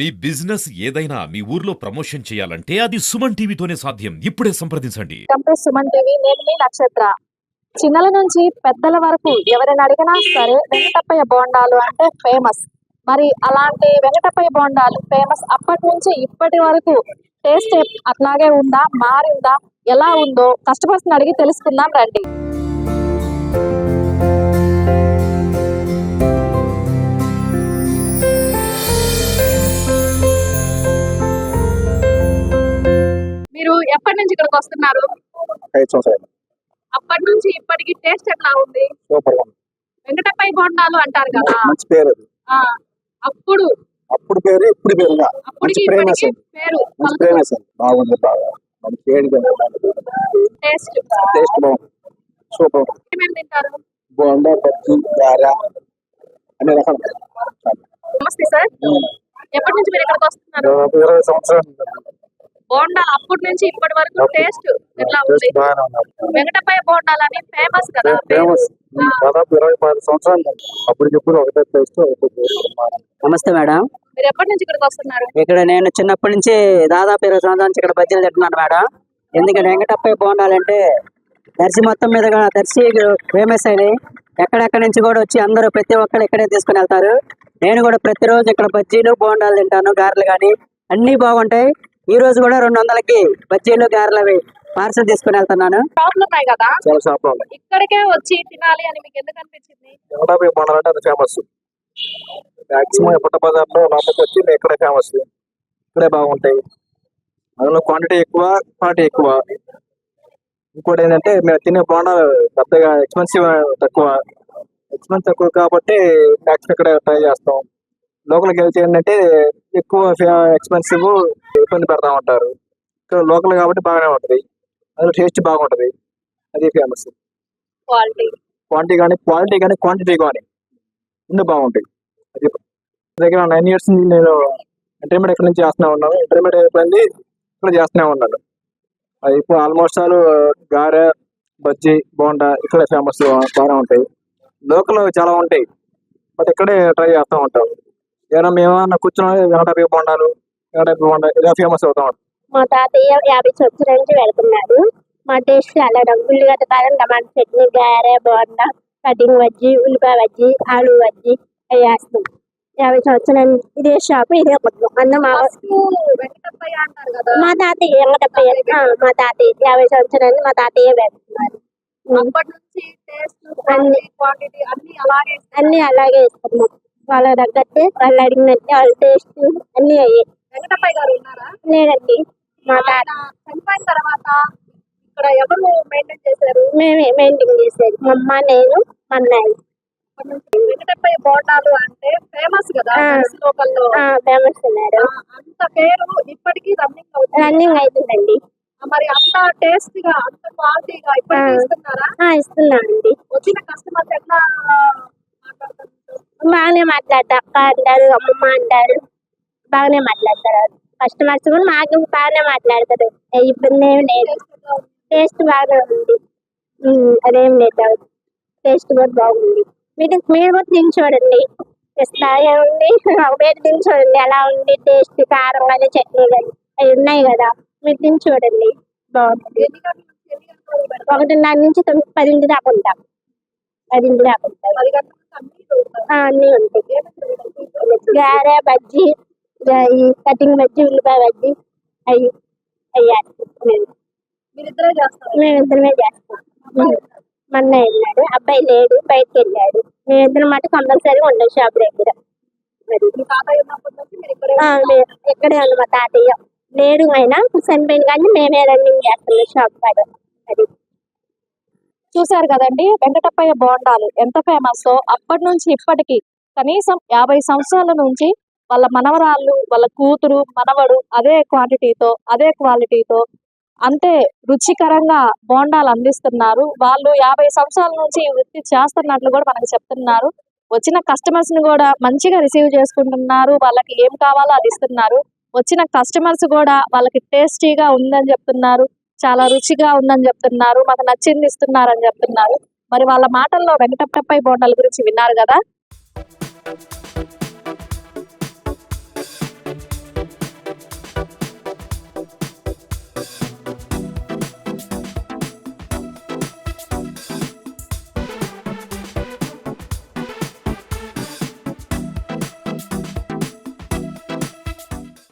మీ business ఏదైనా మీ ఊర్లో promotion చేయాలంటే అది సుమన్ టీవీతోనే సాధ్యం. ఇప్పుడే సంప్రదించండి. సుమన్ టీవీ నేను మీ నక్షత్ర. చిన్నల నుంచి పెద్దల వరకు ఎవరైనా అడిగినా సరే వెంకటప్పయ్య బోండాలు అంటే ఫేమస్. మరి అలాంటి వెంకటప్పయ్య బోండాలు ఫేమస్ అప్పటి నుంచి ఇప్పటి వరకు టేస్ట్ అట్లాగే ఉందా? మారిందా? ఎలా ఉందో కస్టమర్స్ అడిగి తెలుసుకుందాం రండి. ఎప్పటి నుంచి ఇక్కడికి వస్తున్నారు? అప్పటి నుంచి ఇప్పటికి టేస్ట్ ఎట్లా ఉంది? సూపర్. వెంకటప్పయ్య బోండాలు అంటారు కదా. మంచి పేరు అప్పుడు. అప్పుడు పేరు ఇప్పుడు పేరుగా అప్పటికి ఇప్పటికి పేరు బాగుంది బాగా. మంచి పేరు టేస్ట్ టేస్ట్ బాగుంది. సూపర్ ఉంది. ఏమేమి తింటారు? బోండా బజ్జి గార అన్ని రకాలు. నమస్తే సార్. ఎప్పటి నుంచి మీరు ఇక్కడికి వస్తున్నారు? ఇరవై సంవత్సరాలు. బోండాలు అప్పటి నుంచి ఇప్పటి వరకు టేస్ట్ ఎట్లా ఉంది? టేస్ట్ వెంకటప్పయ్య బోండాలు అని ఫేమస్ కదా ఫేమస్ దాదాపు ఇరవై పది సంవత్సరాలు ఒకటే టేస్ట్ ఒకటే పేరు నమస్తే మేడం. మీరు ఎప్పటి నుంచి ఇక్కడికి వస్తున్నారు? ఇక్కడ నేను చిన్నప్పటి నుంచి దాదాపు ఇరవై సంవత్సరాల నుంచి ఇక్కడ బజ్జీలు తింటున్నాను మేడం. ఎందుకంటే వెంకటప్పయ్య బోండాలంటే దర్శి మొత్తం మీద దర్శి ఫేమస్ అయినాయి. ఎక్కడెక్కడి నుంచి కూడా వచ్చి అందరూ ప్రతి ఒక్కరు ఇక్కడే తీసుకుని వెళ్తారు. నేను కూడా ప్రతిరోజు ఇక్కడ బజ్జీలు బోండాలు తింటాను గారెలు కానీ అన్నీ బాగుంటాయి. ఈ రోజు కూడా రెండు వందలకి బజ్జీలు గారెలు అవి పార్సల్ తీసుకుని వెళ్తున్నాను. షాపులు ఉన్నాయి కదా? చాలా షాప్లో ఉన్నాయి. ఇక్కడికే వచ్చి తినాలి అని మీకు ఎందుకు అనిపించింది? వెంకటాపి బోండాలు అంటే అది ఫేమస్ మాక్సిమం పుట్ట బజార్లో లోపలికి వచ్చి మేము ఇక్కడే ఫేమస్ ఇక్కడే బాగుంటాయి. అందులో క్వాంటిటీ ఎక్కువ క్వాలిటీ ఎక్కువ. ఇంకోటి ఏంటంటే మేము తినే బోండాలు పెద్దగా ఎక్స్పెన్సివ్ తక్కువ. ఎక్స్పెన్స్ తక్కువ కాబట్టి మ్యాక్సిమం ఇక్కడ ట్రై చేస్తాం. లోకల్కి వెళ్తే ఏంటంటే ఎక్కువ ఎక్స్పెన్సివ్ ఇబ్బంది పెడతా ఉంటారు. ఇక్కడ లోకల్ కాబట్టి బాగానే ఉంటుంది. అందులో టేస్ట్ బాగుంటుంది. అది ఫేమస్ క్వాలిటీ క్వాంటిటీ కానీ క్వాలిటీ కానీ క్వాంటిటీ కానీ. రెండు బాగుంటాయి. అది దగ్గర నైన్ ఇయర్స్ నుంచి నేను ఇంటర్మీడియట్ ఇక్కడ నుంచి చేస్తూనే ఉన్నాను. ఇంటర్మీడియట్ అయిపోయింది ఇక్కడ చేస్తూనే ఉన్నాను. అది ఇప్పుడు ఆల్మోస్ట్ ఆల్ గారె బజ్జీ బోండా ఇక్కడ ఫేమస్ బాగానే ఉంటాయి. లోకల్ చాలా ఉంటాయి. బట్ ఇక్కడే ట్రై చేస్తూ ఉంటాం ఏమైనా మేమన్నా కూర్చుని వెనటాపి బోండాలు వెనటాపి బోండా ఇలా ఫేమస్ అవుతా? మా తాతయ్య యాభై సంవత్సరాల నుంచి వెళ్తున్నాడు. మా టేస్ట్ అలా ఉల్లిగడ్డ కారం టమాటా చట్నీ గారె బోండా కటింగ్ వజ్జి ఉల్లిపాయ వజ్జి ఆలు వజ్జి అవి వేస్తాం. యాభై సంవత్సరాల ఇదే షాప్ ఇదే కొట్టు అన్న మా వెంకటప్పయ్య అంటారు కదా. మా తాతయ్య వెంకటప్పయ్య. ఆ, మా తాతయ్య. యాభై సంవత్సరాలు మా తాతయ్య వెళ్తున్నారు అప్పటి నుంచి టేస్ట్ అన్ని. క్వాంటిటీ అన్ని అలాగే అన్ని అలాగే ఇస్తున్నాం వాళ్ళ తగ్గట్టే వాళ్ళు అడిగినట్టే వాళ్ళ టేస్ట్ అన్ని అయ్యాయి. వెంకటప్పయ్య గారు ఉన్నారా? లేదండి. మా తాత. చనిపోయిన తర్వాత ఇక్కడ ఎవరు మెయింటైన్ చేశారు? మేమే మెయింటైన్ చేసేది. మా అమ్మ నేను మా అన్నయ్య. వెంకటప్పయ్య బోండాలు అంటే ఫేమస్ కదా. లోకల్లో. ఫేమస్ ఉన్నారు అంత పేరు ఇప్పటికీ రన్నింగ్ అవుతుంది రన్నింగ్ అవుతుందండి మరి అంత టేస్ట్గా అంత క్వాలిటీగా ఇప్పటికీ. ఇస్తున్నారా? ఇస్తున్నానండి వచ్చిన కస్టమర్స్ ఎట్లా బాగానే మాట్లాడతారు అక్క అంటారు అమ్మమ్మ అంటారు. బాగానే మాట్లాడతారు. కస్టమర్స్ కూడా మాకు బాగానే మాట్లాడతారు. ఏ ఇబ్బంది ఏం లేదు. టేస్ట్ బాగానే ఉంది. అదేం లేదు. టేస్ట్ కూడా బాగుంది. మీరు మీరు కూడా తిని చూడండి. బాగా ఉంది. మీరు తిని చూడండి. ఎలా ఉంది టేస్ట్ కారం కానీ చట్నీ కానీ అవి ఉన్నాయి కదా. మీరు తిని చూడండి. బాగుంది. నుంచి ఒకటిన్నర నుంచి తొమ్మిది పదింటి దాకా ఉంటాం. పదింటి దాకా ఉంటాం. పది అన్ని ఉంటాయి? గారె బజ్జీ కటింగ్ బజ్జీ ఉల్లిపాయ బజ్జీ అవి అవి వేస్తాం మేము మీరిద్దరే చేస్తారు? మేము ఇద్దరమే చేస్తాం మా అన్నయ్య వెళ్ళాడు అబ్బాయి లేడు బయటకు వెళ్ళాడు. మేమిద్దరం మాట కంపల్సరీ ఉంటాం షాప్ దగ్గర. ఇక్కడే ఉంది మా తాతయ్య. లేడు అయినా చనిపోయిన కానీ మేమే రన్నింగ్ చేస్తున్నాం షాప్ కాడ. అది చూశారు కదండి? వెంకటప్పయ్య బోండాలు ఎంత ఫేమస్ అప్పటి నుంచి ఇప్పటికి కనీసం యాభై సంవత్సరాల నుంచి వాళ్ళ మనవరాళ్ళు వాళ్ళ కూతురు మనవడు అదే క్వాంటిటీతో అదే క్వాలిటీతో అంతే రుచికరంగా బోండాలు అందిస్తున్నారు. వాళ్ళు యాభై సంవత్సరాల నుంచి ఈ వృత్తి చేస్తున్నట్లు కూడా మనకు చెప్తున్నారు. వచ్చిన కస్టమర్స్ని కూడా మంచిగా రిసీవ్ చేసుకుంటున్నారు. వాళ్ళకి ఏం కావాలో అది ఇస్తున్నారు. వచ్చిన కస్టమర్స్ కూడా వాళ్ళకి టేస్టీగా ఉందని చెప్తున్నారు. చాలా రుచిగా ఉందని చెప్తున్నారు మాకు నచ్చింది ఇస్తున్నారు అని చెప్తున్నారు. మరి వాళ్ళ మాటల్లో వెంకటప్పయ్య బోండాల గురించి విన్నారు కదా?